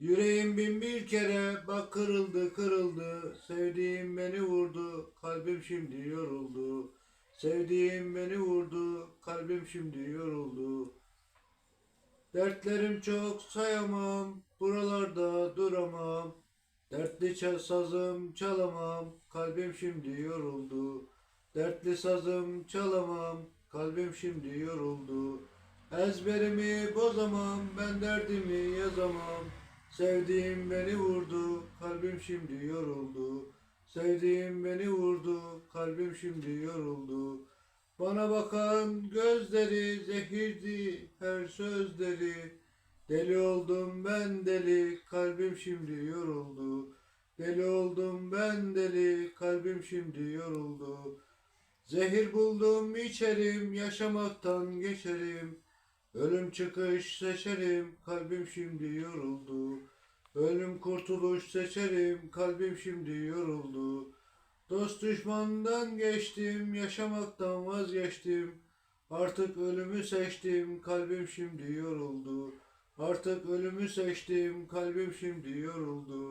Yüreğim bin bir kere bak kırıldı kırıldı. Sevdiğim beni vurdu, kalbim şimdi yoruldu. Sevdiğim beni vurdu, kalbim şimdi yoruldu. Dertlerim çok sayamam, buralarda duramam. Dertli çal sazım çalamam, kalbim şimdi yoruldu. Dertli sazım çalamam, kalbim şimdi yoruldu. Ezberimi bozamam, ben derdimi yazamam. Sevdiğim beni vurdu, kalbim şimdi yoruldu. Sevdiğim beni vurdu, kalbim şimdi yoruldu. Bana bakan gözleri zehirdi her sözleri. Deli oldum ben deli, kalbim şimdi yoruldu. Deli oldum ben deli, kalbim şimdi yoruldu. Zehir buldum içerim, yaşamaktan geçerim. Ölüm çıkış seçerim, kalbim şimdi yoruldu. Kurtuluş seçerim, kalbim şimdi yoruldu. Dost düşmandan geçtim, yaşamaktan vazgeçtim. Artık ölümü seçtim, kalbim şimdi yoruldu. Artık ölümü seçtim, kalbim şimdi yoruldu.